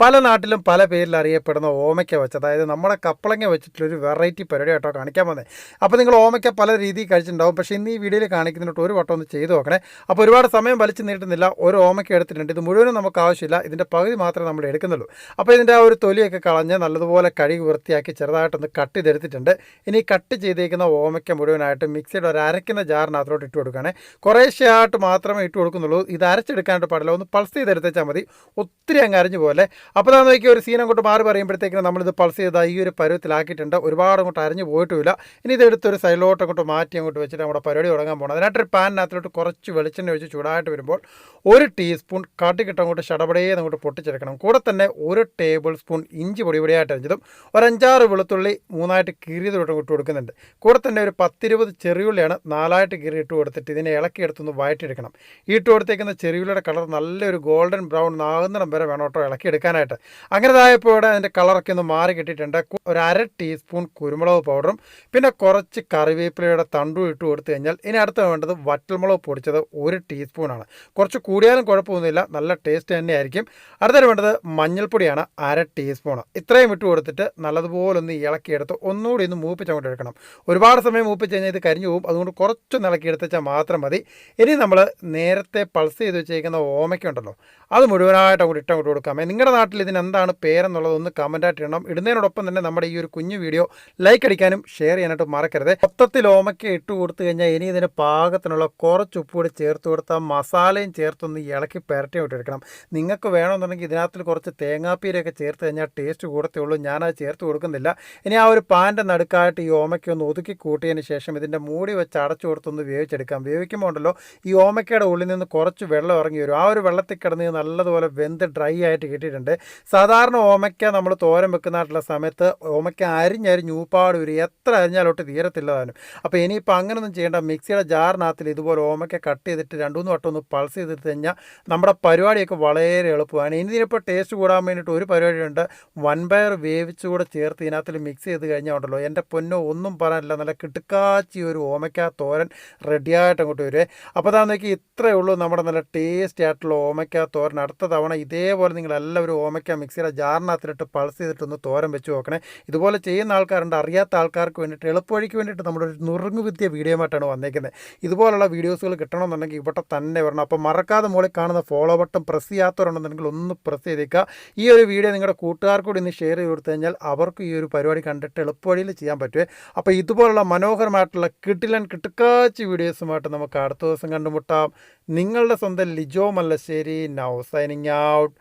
പല നാട്ടിലും പല പേരിൽ അറിയപ്പെടുന്ന ഓമയ്ക്ക വെച്ച് അതായത് നമ്മുടെ കപ്പളങ്ങ വെച്ചിട്ടുള്ളൊരു വെറൈറ്റി പരിപാടി കേട്ടോ കാണിക്കാൻ വന്നത് അപ്പോൾ നിങ്ങൾ ഓമയ്ക്ക പല രീതിയിൽ കഴിച്ചിട്ടുണ്ടാവും. പക്ഷേ ഇന്ന് ഈ വീഡിയോയിൽ കാണിക്കുന്നതിനോട്ട് ഒരു വട്ടം ഒന്ന് ചെയ്തു നോക്കണേ. അപ്പോൾ ഒരുപാട് സമയം വലിച്ചു നീട്ടുന്നില്ല. ഒരു ഓമയ്ക്ക എടുത്തിട്ടുണ്ട്. ഇത് മുഴുവനും നമുക്ക് ആവശ്യമില്ല. ഇതിന്റെ പകുതി മാത്രമേ നമ്മൾ എടുക്കുന്നുള്ളൂ. അപ്പോൾ ഇതിന്റെ ആ ഒരു തൊലിയൊക്കെ കളഞ്ഞ് നല്ലതുപോലെ കഴുകി വൃത്തിയാക്കി ചെറുതായിട്ടൊന്ന് കട്ട് ചെയ്തെടുത്തിട്ടുണ്ട്. ഇനി കട്ട് ചെയ്തേക്കുന്ന ഓമയ്ക്ക മുഴുവനായിട്ട് മിക്സിയുടെ ഒരു അരയ്ക്കുന്ന ജാറിനകത്തോട്ട് ഇട്ട് കൊടുക്കുകയാണ്. കുറേശ്ശെയായിട്ട് മാത്രമേ ഇട്ട് കൊടുക്കുന്നുള്ളൂ. ഇത് അരച്ചെടുക്കാനായിട്ട് പാടില്ല. ഒന്ന് പൾസ് ചെയ്തെടുത്തേച്ചാൽ മതി. ഒത്തിരി അങ്ങ് അരിഞ്ഞു പോലെ അപ്പോൾ നമ്മൾ നോക്കി ഒരു സീൻ അങ്ങോട്ട് മാറി പറയുമ്പോഴത്തേക്കിനും നമ്മളിത് പൾസ് ചെയ്ത ഈ ഒരു പരുവത്തിലാക്കിയിട്ടുണ്ട്. ഒരുപാട് അങ്ങോട്ട് അരിഞ്ഞു പോയിട്ടുമില്ല ഇനി ഇതെടുത്തൊരു സൈഡിലോട്ട് അങ്ങോട്ട് മാറ്റി അങ്ങോട്ട് വെച്ചിട്ട് നമ്മുടെ പരിപാടി തുടങ്ങാൻ പോകണം അതിനായിട്ടൊരു പാനിനകത്തിലോട്ട് കുറച്ച് വെളിച്ചെണ്ണ ഒഴിച്ച് ചൂടായിട്ട് വരുമ്പോൾ ഒരു ടീസ്പൂൺ കാട്ടിക്കിട്ട് അങ്ങോട്ട് ഷടപടയെ അങ്ങോട്ട് പൊട്ടിച്ചെടുക്കണം. കൂടെ തന്നെ ഒരു ടേബിൾ സ്പൂൺ ഇഞ്ചി പൊടി പൊടിയായിട്ട് അരിഞ്ഞതും ഒരു അഞ്ചാറ് വെളുത്തുള്ളി മൂന്നായിട്ട് കീറിയത് ഇട്ട് കൊടുക്കുന്നുണ്ട്. കൂടെ തന്നെ ഒരു പത്തിരുപത് ചെറിയുള്ളിയാണ് നാലായിട്ട് കീറി ഇട്ട് കൊടുത്തിട്ട് ഇതിനെ ഇളക്കി എടുത്തൊന്ന് വഴറ്റിയെടുക്കണം ഇട്ട് കൊടുത്തേക്കുന്ന ചെറിയുള്ളിയുടെ കളർ നല്ലൊരു ഗോൾഡൻ ബ്രൗൺ ആകുന്നിടം വരെ വേണം കേട്ടോ ഇളക്കി എടുക്കാനായിട്ട് അങ്ങനെ ഇതായപ്പോൾ ഇവിടെ അതിന്റെ കളറൊക്കെ ഒന്ന് മാറി കിട്ടിയിട്ടുണ്ട്. ഒരു അര ടീസ്പൂൺ കുരുമുളക് പൗഡറും പിന്നെ കുറച്ച് കറിവേപ്പിലയുടെ തണ്ടും ഇട്ട് കൊടുത്തു കഴിഞ്ഞാൽ ഇനി അടുത്ത വേണ്ടത് വറ്റൽമുളക് പൊടിച്ചത് ഒരു ടീസ്പൂണാണ് കുറച്ച് കൂടിയാലും കുഴപ്പമൊന്നുമില്ല നല്ല ടേസ്റ്റ് തന്നെയായിരിക്കും. അടുത്തത് വേണ്ടത് മഞ്ഞൾപ്പൊടിയാണ് അര ടീസ്പൂൺ ഇത്രയും ഇട്ട് കൊടുത്തിട്ട് നല്ലതുപോലെ ഒന്ന് ഇളക്കിയെടുത്ത് ഒന്നുകൂടി ഒന്ന് മൂപ്പിച്ച് അങ്ങോട്ട് എടുക്കണം. ഒരുപാട് സമയം മൂപ്പിച്ച് കഴിഞ്ഞാൽ ഇത് കരിഞ്ഞു പോകും. അതുകൊണ്ട് കുറച്ചൊന്ന് ഇളക്കി വെച്ചാൽ മാത്രം മതി. ഇനി നമ്മൾ നേരത്തെ പൾസ് ചെയ്ത് വെച്ചേക്കുന്ന ഓമയ്ക്കുണ്ടല്ലോ അത് മുഴുവനായിട്ട് അങ്ങോട്ട് ഇട്ടങ്ങോട്ട് കൊടുക്കാം. നിങ്ങളുടെ നാട്ടിൽ ഇതിന് എന്താണ് പേരെന്നുള്ളത് ഒന്ന് കമന്റായിട്ട് ഇടണം. ഇടുന്നതിനോടൊപ്പം തന്നെ നമ്മുടെ ഈ ഒരു കുഞ്ഞു വീഡിയോ ലൈക്ക് അടിക്കാനും ഷെയർ ചെയ്യാനായിട്ട് മറക്കരുത്. മൊത്തത്തിൽ ഓമയ്ക്ക ഇട്ട് കൊടുത്തു കഴിഞ്ഞാൽ ഇനി ഇതിന് പാകത്തിനുള്ള കുറച്ച് ഉപ്പ് കൂടി ചേർത്ത് കൊടുത്താൽ മസാലയും ചേർത്തൊന്ന് ഇളക്കി പെരട്ടി വിട്ടെടുക്കണം നിങ്ങൾക്ക് വേണമെന്നുണ്ടെങ്കിൽ ഇതിനകത്തിൽ കുറച്ച് തേങ്ങാപ്പീരൊക്കെ ചേർത്ത് കഴിഞ്ഞാൽ ടേസ്റ്റ് കൂടത്തേ ഉള്ളൂ. ഞാനത് ചേർത്ത് കൊടുക്കുന്നില്ല. ഇനി ആ ഒരു പാന്റെ നടുക്കായിട്ട് ഈ ഓമയ്ക്ക് ഒന്ന് ഒതുക്കി കൂട്ടിയതിന് ശേഷം ഇതിന്റെ മൂടി വെച്ച് അടച്ചു കൊടുത്തൊന്ന് വേവിച്ചെടുക്കാം. വേവിക്കുമ്പോൾ ഉണ്ടല്ലോ ഈ ഓമയ്ക്കയുടെ ഉള്ളിൽ നിന്ന് കുറച്ച് വെള്ളം ഇറങ്ങി വരും. ആ ഒരു വെള്ളത്തിൽ കിടന്ന് നല്ലതുപോലെ വെന്ത് ഡ്രൈ ആയിട്ട് കിട്ടിയിട്ടുണ്ട്. സാധാരണ ഓമയ്ക്ക നമ്മൾ തോരൻ വെക്കുന്നതായിട്ടുള്ള സമയത്ത് ഓമയ്ക്ക അരിഞ്ഞരിഞ്ഞ് ഊപ്പാട് ഒരു എത്ര അരിഞ്ഞാലോട്ട് തീരത്തില്ല താനും. അപ്പോൾ ഇനിയിപ്പോൾ അങ്ങനെയൊന്നും ചെയ്യേണ്ട. മിക്സിയുടെ ജാറിനകത്തിൽ ഇതുപോലെ ഓമയ്ക്ക കട്ട് ചെയ്തിട്ട് രണ്ടു മൂന്ന് വട്ടം ഒന്ന് പൾസ് ചെയ്തിട്ട് കഴിഞ്ഞാൽ നമ്മുടെ പരിപാടിയൊക്കെ വളരെ എളുപ്പമാണ്. ഇനി ഇതിനിപ്പോൾ ടേസ്റ്റ് കൂടാൻ വേണ്ടിയിട്ട് ഒരു പരിപാടിയുണ്ട്. വൻപയർ വേവിച്ച് കൂടെ ചേർത്ത് ഇതിനകത്തിൽ മിക്സ് ചെയ്ത് കഴിഞ്ഞാൽ ഉണ്ടല്ലോ. എന്റെ പൊന്നോ ഒന്നും പറയാനില്ല. നല്ല കിട്ടുക്കാച്ചി ഒരു ഓമയ്ക്ക തോരൻ റെഡിയായിട്ട് അങ്ങോട്ട് വരുവേ അപ്പോൾ അതാണെന്ന് ഇത്രയേ ഉള്ളൂ. നമ്മുടെ നല്ല ടേസ്റ്റി ആയിട്ടുള്ള ഓമയ്ക്ക തോരൻ. അടുത്ത തവണ ഇതേപോലെ നിങ്ങൾ എല്ലാവരും ഓമയ്ക്ക മിക്സിയുടെ ജാറിനകത്തിലിട്ട് പൾസ് ചെയ്തിട്ടൊന്ന് തോരൻ വെച്ച് നോക്കണേ. ഇതുപോലെ ചെയ്യുന്ന ആൾക്കാരുണ്ട്. അറിയാത്ത ആൾക്കാർക്ക് വേണ്ടിയിട്ട് എളുപ്പവഴിക്ക് വേണ്ടിയിട്ട് നമ്മുടെ ഒരു നുറുങ്ങു വിദ്യ വീഡിയോ ആയിട്ടാണ് വന്നേക്കുന്നത്. ഇതുപോലുള്ള വീഡിയോസുകൾ കിട്ടണമെന്നുണ്ടെങ്കിൽ ഇവിടെ തന്നെ വരണം. അപ്പോൾ മറക്കാതെ മുകളിൽ കാണുന്ന ഫോളോ ബട്ടൺ പ്രസ് ചെയ്യാത്തവരുണ്ടെന്നുണ്ടെങ്കിൽ ഒന്ന് പ്രസ് ചെയ്തേക്കുക. ഈ ഒരു വീഡിയോ നിങ്ങളുടെ കൂട്ടുകാർക്കൂടി ഇന്ന് ഷെയർ ചെയ്ത് കൊടുത്തു അവർക്ക് ഈ ഒരു പരിപാടി കണ്ടിട്ട് എളുപ്പവഴിയിൽ ചെയ്യാൻ പറ്റുമേ അപ്പോൾ ഇതുപോലുള്ള മനോഹരമായിട്ടുള്ള കിട്ടിലൻ കിട്ടുക്കാച്ചി വീഡിയോസുമായിട്ട് നമുക്ക് അടുത്ത ദിവസം കണ്ടുമുട്ടാം. നിങ്ങളുടെ സ്വന്തം Lijo Mallassery. Now signing out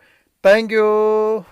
Thank you.